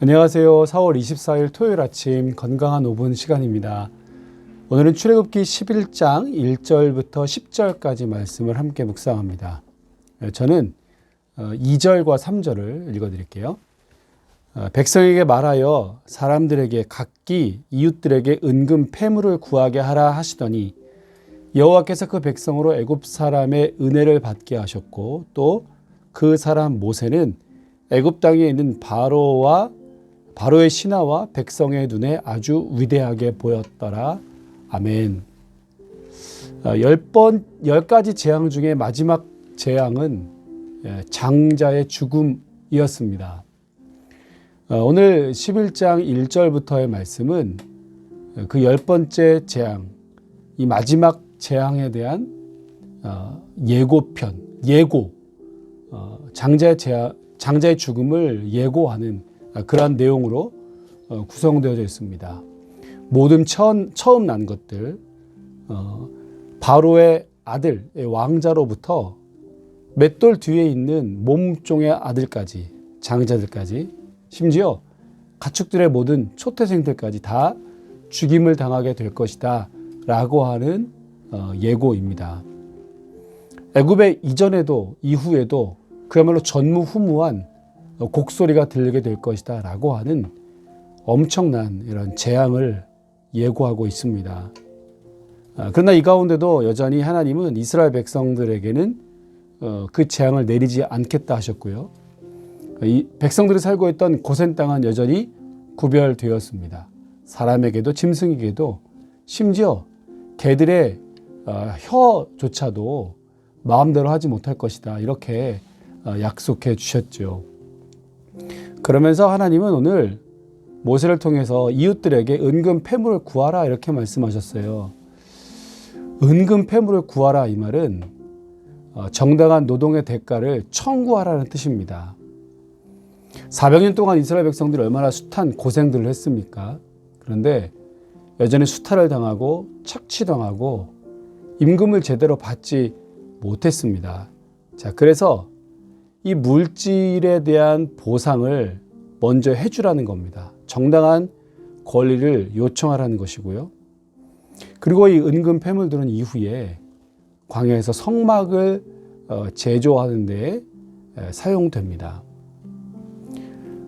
안녕하세요. 4월 24일 토요일 아침 건강한 5분 시간입니다. 오늘은 출애굽기 11장 1절부터 10절까지 말씀을 함께 묵상합니다. 저는 2절과 3절을 읽어 드릴게요. 어, 백성에게 말하여 사람들에게 각기 이웃들에게 은금 폐물을 구하게 하라 하시더니 여호와께서 그 백성으로 애굽 사람의 은혜를 받게 하셨고 또 그 사람 모세는 애굽 땅에 있는 바로와 바로의 신하와 백성의 눈에 아주 위대하게 보였더라. 아멘. 어, 열 번, 열 가지 재앙 중에 마지막 재앙은 예, 장자의 죽음이었습니다. 어, 오늘 11장 1절부터의 말씀은 그 열 번째 재앙, 이 마지막 재앙에 대한 어, 예고편, 예고, 장자의 재앙, 장자의 죽음을 예고하는 그러한 내용으로 어, 구성되어져 있습니다. 모든 처음, 처음 난 것들, 어, 바로의 아들, 왕자로부터 맷돌 뒤에 있는 몸종의 아들까지, 장자들까지, 심지어 가축들의 모든 초태생들까지 다 죽임을 당하게 될 것이다. 라고 하는 어, 예고입니다. 애굽의 이전에도 이후에도 그야말로 전무후무한 곡소리가 들리게 될 것이다 라고 하는 엄청난 이런 재앙을 예고하고 있습니다. 아, 그러나 이 가운데도 여전히 하나님은 이스라엘 백성들에게는 어, 그 재앙을 내리지 않겠다 하셨고요. 이 백성들이 살고 있던 고센 땅은 여전히 구별되었습니다. 사람에게도 짐승에게도 심지어 개들의 어, 혀조차도 마음대로 하지 못할 것이다. 이렇게 어, 약속해 주셨죠. 그러면서 하나님은 오늘 모세를 통해서 이웃들에게 은금 폐물을 구하라 이렇게 말씀하셨어요. 은금 폐물을 구하라 이 말은 어, 정당한 노동의 대가를 청구하라는 뜻입니다. 400년 동안 이스라엘 백성들이 얼마나 숱한 고생들을 했습니까? 그런데 여전히 수탈을 당하고 착취당하고 임금을 제대로 받지 못했습니다. 자, 그래서 이 물질에 대한 보상을 먼저 해주라는 겁니다. 정당한 권리를 요청하라는 것이고요. 그리고 이 은금 폐물들은 이후에 광야에서 성막을 어, 제조하는 데 사용됩니다.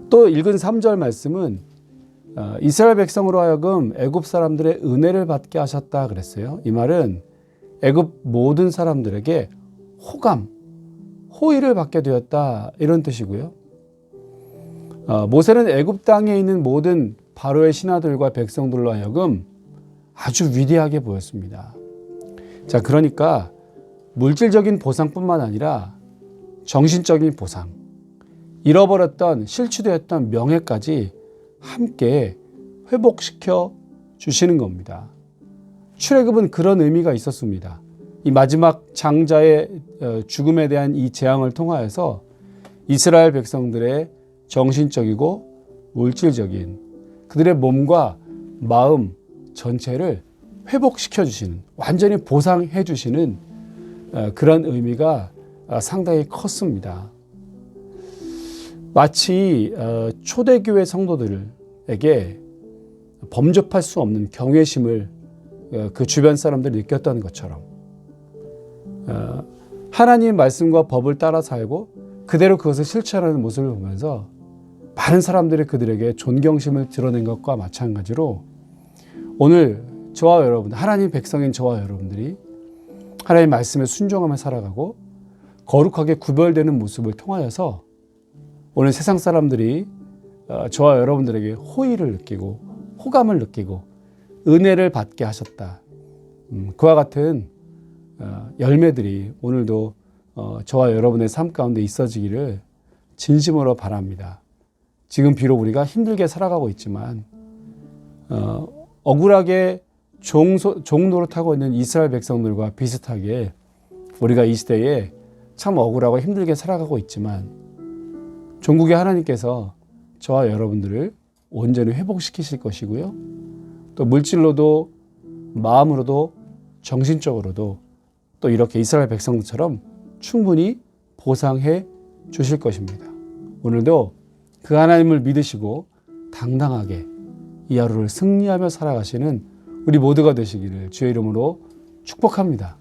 또 읽은 3절 말씀은 어, 이스라엘 백성으로 하여금 애굽 사람들의 은혜를 받게 하셨다 그랬어요. 이 말은 애굽 모든 사람들에게 호감, 호의를 받게 되었다 이런 뜻이고요. 어, 모세는 애굽 땅에 있는 모든 바로의 신하들과 백성들로 하여금 아주 위대하게 보였습니다. 자, 그러니까 물질적인 보상뿐만 아니라 정신적인 보상, 잃어버렸던 실추되었던 명예까지 함께 회복시켜 주시는 겁니다. 출애굽은 그런 의미가 있었습니다. 이 마지막 장자의 어, 죽음에 대한 이 재앙을 통하여서 이스라엘 백성들의 정신적이고 물질적인 그들의 몸과 마음 전체를 회복시켜 주시는 완전히 보상해 주시는 어, 그런 의미가 어, 상당히 컸습니다. 마치 초대교회 성도들에게 범접할 수 없는 경외심을 그 주변 사람들이 느꼈다는 것처럼 어, 하나님 말씀과 법을 따라 살고 그대로 그것을 실천하는 모습을 보면서 많은 사람들이 그들에게 존경심을 드러낸 것과 마찬가지로 오늘 저와 여러분, 하나님 백성인 저와 여러분들이 하나님 말씀에 순종하며 살아가고 거룩하게 구별되는 모습을 통하여서 오늘 세상 사람들이 어, 저와 여러분들에게 호의를 느끼고 호감을 느끼고 은혜를 받게 하셨다. 음, 그와 같은 어, 열매들이 오늘도 어, 저와 여러분의 삶 가운데 있어지기를 진심으로 바랍니다. 지금 비록 우리가 힘들게 살아가고 있지만 어, 억울하게 종소, 종노릇하고 있는 이스라엘 백성들과 비슷하게 우리가 이 시대에 참 억울하고 힘들게 살아가고 있지만 종국의 하나님께서 저와 여러분들을 온전히 회복시키실 것이고요. 또 물질로도 마음으로도 정신적으로도 또 이렇게 이스라엘 백성처럼 충분히 보상해 주실 것입니다. 오늘도 그 하나님을 믿으시고 당당하게 이 하루를 승리하며 살아가시는 우리 모두가 되시기를 주의 이름으로 축복합니다.